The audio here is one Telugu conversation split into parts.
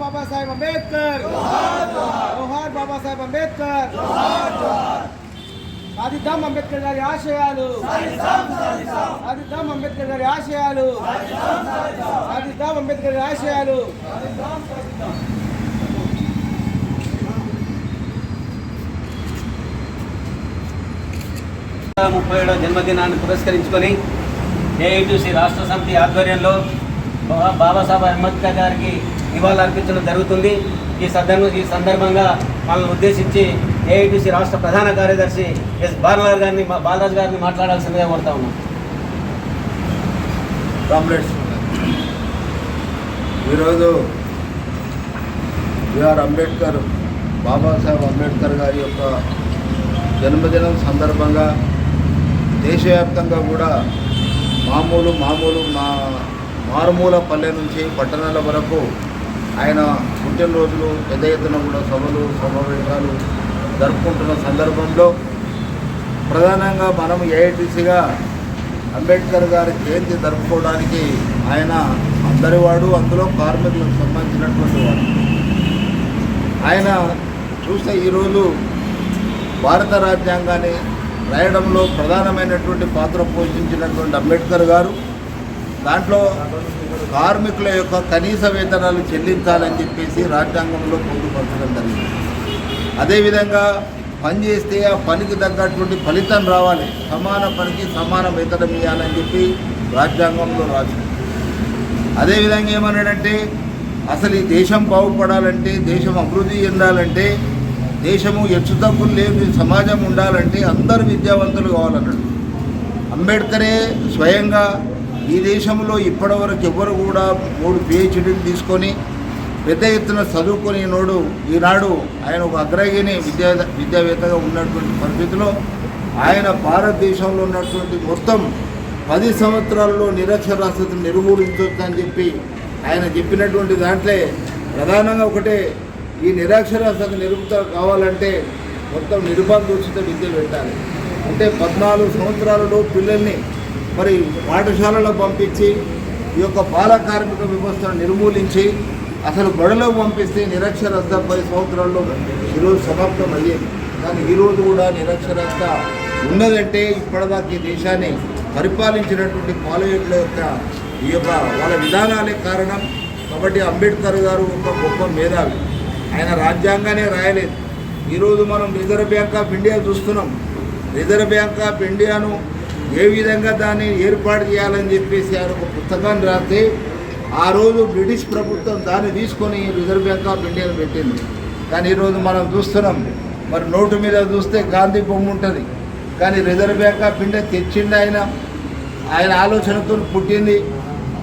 బాబాసాహెబ్ అంబేద్కర్ జోహార్ బాబాసాహెబ్ అంబేద్కర్ సాధిద్దాం అంబేద్కర్ గారి ఆశయాలు సాధిద్దాం అంబేద్కర్ గారి ఆశయాలు సాధిద్దాం అంబేద్కర్ గారి ఆశయాలు ముప్పై ఏడవ జన్మదినాన్ని పురస్కరించుకొని ఏఐటీసీ రాష్ట్ర సమితి ఆధ్వర్యంలో బాబాసాహెబ్ అంబేద్కర్ గారికి నివాళులు అర్పించడం జరుగుతుంది. ఈ సందర్భ ఈ సందర్భంగా మనల్ని ఉద్దేశించి ఏఐటీసీ రాష్ట్ర ప్రధాన కార్యదర్శి ఎస్. బాలరాజు గారిని మా- బాలరాజు గారిని మాట్లాడాల్సిందిగా కోరుతా ఉన్నాం. కామ్రేడ్స్ ఈరోజు బిఆర్ అంబేద్కర్ బాబాసాహెబ్ అంబేద్కర్ గారి యొక్క జన్మదినం సందర్భంగా దేశవ్యాప్తంగా కూడా మామూలు మామూలు మా మారుమూల పల్లె నుంచి పట్టణాల వరకు ఆయన పుట్టినరోజులు పెద్ద ఎత్తున కూడా సభలు సమావేశాలు జరుపుకుంటున్న సందర్భంలో ప్రధానంగా మనం ఏఐటీసీగా అంబేద్కర్ గారి జయంతి జరుపుకోవడానికి ఆయన అందరివాడు అందులో కార్మికులకు సంబంధించినటువంటి వాడు. ఆయన చూస్తే ఈరోజు భారత రాజ్యాంగాన్ని రాయడంలో ప్రధానమైనటువంటి పాత్ర పోషించినటువంటి అంబేద్కర్ గారు దాంట్లో కార్మికుల యొక్క కనీస వేతనాలు చెల్లించాలని చెప్పేసి రాజ్యాంగంలో పొందుపరచడం జరిగింది. అదేవిధంగా పని చేస్తే ఆ పనికి తగ్గటువంటి ఫలితం రావాలి. సమాన పనికి సమాన వేతనం ఇవ్వాలని చెప్పి రాజ్యాంగంలో రాసింది. అదేవిధంగా ఏమన్నాడంటే అసలు ఈ దేశం బాగుపడాలంటే దేశం అభివృద్ధి చెందాలంటే దేశము హెచ్చుతగ్గులు లేని సమాజం ఉండాలంటే అందరు విద్యావంతులు కావాలన్నాడు. అంబేద్కరే స్వయంగా ఈ దేశంలో ఇప్పటివరకు ఎవరు కూడా మూడు పిహెచ్డీలు తీసుకొని పెద్ద ఎత్తున చదువుకొని నోడు ఈనాడు ఆయన ఒక అగ్రగిని విద్యా విద్యావేత్తగా ఉన్నటువంటి పరిస్థితిలో ఆయన భారతదేశంలో ఉన్నటువంటి మొత్తం పది సంవత్సరాల్లో నిరక్షరాస్యతను నిర్మూలించవచ్చు అని చెప్పి ఆయన చెప్పినటువంటి దాంట్లో ప్రధానంగా ఒకటే ఈ నిరక్షరాస్యత నిరుపుత కావాలంటే మొత్తం నిర్బంధోచిత విద్య పెట్టాలి. అంటే పద్నాలుగు సంవత్సరాలలో పిల్లల్ని మరి పాఠశాలలో పంపించి ఈ యొక్క బాల కార్మిక వ్యవస్థను నిర్మూలించి అసలు బడిలో పంపిస్తే నిరక్షరస్త పది సంవత్సరాల్లో ఈరోజు సమాప్తం అయ్యేది. కానీ ఈరోజు కూడా నిరక్షరస్త ఉన్నదంటే ఇప్పటిదాకా ఈ దేశాన్ని పరిపాలించినటువంటి కాలేజీల యొక్క ఈ యొక్క వాళ్ళ విధానాలే కారణం. కాబట్టి అంబేద్కర్ గారు ఒక గొప్ప మేధావి. ఆయన రాజ్యాంగానే రాయలేదు. ఈరోజు మనం రిజర్వ్ బ్యాంక్ ఆఫ్ ఇండియా చూస్తున్నాం. రిజర్వ్ బ్యాంక్ ఆఫ్ ఇండియాను ఏ విధంగా దాన్ని ఏర్పాటు చేయాలని చెప్పేసి ఆయన ఒక పుస్తకాన్ని రాస్తే ఆ రోజు బ్రిటిష్ ప్రభుత్వం దాన్ని తీసుకొని రిజర్వ్ బ్యాంక్ ఆఫ్ ఇండియాను పెట్టింది. కానీ ఈరోజు మనం చూస్తున్నాం మరి నోటు మీద చూస్తే గాంధీ బొమ్మ ఉంటుంది. కానీ రిజర్వ్ బ్యాంక్ ఆఫ్ ఇండియా తెచ్చింది ఆయన. ఆయన ఆలోచనతో పుట్టింది.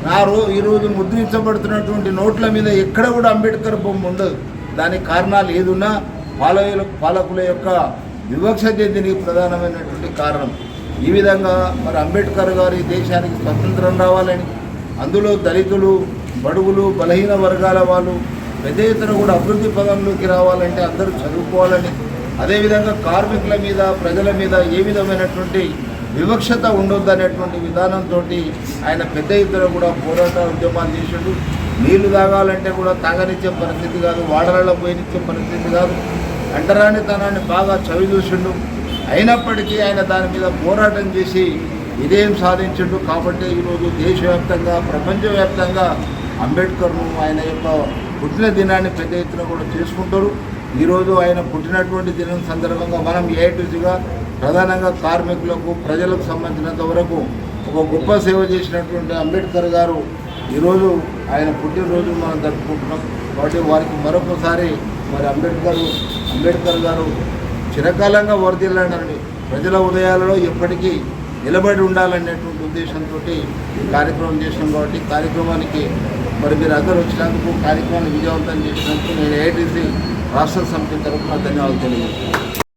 ఆ రో ఈరోజు ముద్రించబడుతున్నటువంటి నోట్ల మీద ఎక్కడ కూడా అంబేద్కర్ బొమ్మ ఉండదు. దానికి కారణాలు ఏదున్నా పాలకుల పాలకుల యొక్క వివక్ష చెందిన ప్రధానమైనటువంటి కారణం. ఈ విధంగా మరి అంబేద్కర్ గారి దేశానికి స్వతంత్రం రావాలని అందులో దళితులు బడుగులు బలహీన వర్గాల వాళ్ళు పెద్ద ఎత్తున కూడా అభివృద్ధి పదంలోకి రావాలంటే అందరూ చదువుకోవాలని అదేవిధంగా కార్మికుల మీద ప్రజల మీద ఏ విధమైనటువంటి వివక్షత ఉండొద్దు అనేటువంటి విధానంతో ఆయన పెద్ద ఎత్తున కూడా పోరాట ఉద్యమాలు చేసిండు. నీళ్ళు తాగాలంటే కూడా తాగనిచ్చే పరిస్థితి కాదు వాడలలో పోయినిచ్చే పరిస్థితి కాదు. అంటరానితనాన్ని బాగా చవి చూసిండు అయినప్పటికీ ఆయన దాని మీద పోరాటం చేసి ఇదేం సాధించడు కాబట్టి ఈరోజు దేశవ్యాప్తంగా ప్రపంచవ్యాప్తంగా అంబేద్కర్ను ఆయన యొక్క పుట్టిన దినాన్ని పెద్ద ఎత్తున కూడా చేసుకుంటారు. ఈరోజు ఆయన పుట్టినటువంటి దినం సందర్భంగా మనం ఏఐటీసీగా ప్రధానంగా కార్మికులకు ప్రజలకు సంబంధించినంత వరకు ఒక గొప్ప సేవ చేసినటువంటి అంబేద్కర్ గారు ఈరోజు ఆయన పుట్టినరోజు మనం జరుపుకుంటున్నాం. కాబట్టి వారికి మరొకసారి మరి అంబేద్కర్ అంబేద్కర్ గారు చిరకాలంగా వర్దిల్లాడని ప్రజల ఉదయాలలో ఎప్పటికీ నిలబడి ఉండాలనేటువంటి ఉద్దేశంతో కార్యక్రమం చేసినాం కాబట్టి కార్యక్రమానికి మరి మీరు అందరూ వచ్చినందుకు కార్యక్రమాన్ని విజయవంతం చేసినందుకు నేను ఏఐటీసీ రాష్ట్ర సమితి తరఫున ధన్యవాదాలు తెలియజేస్తాను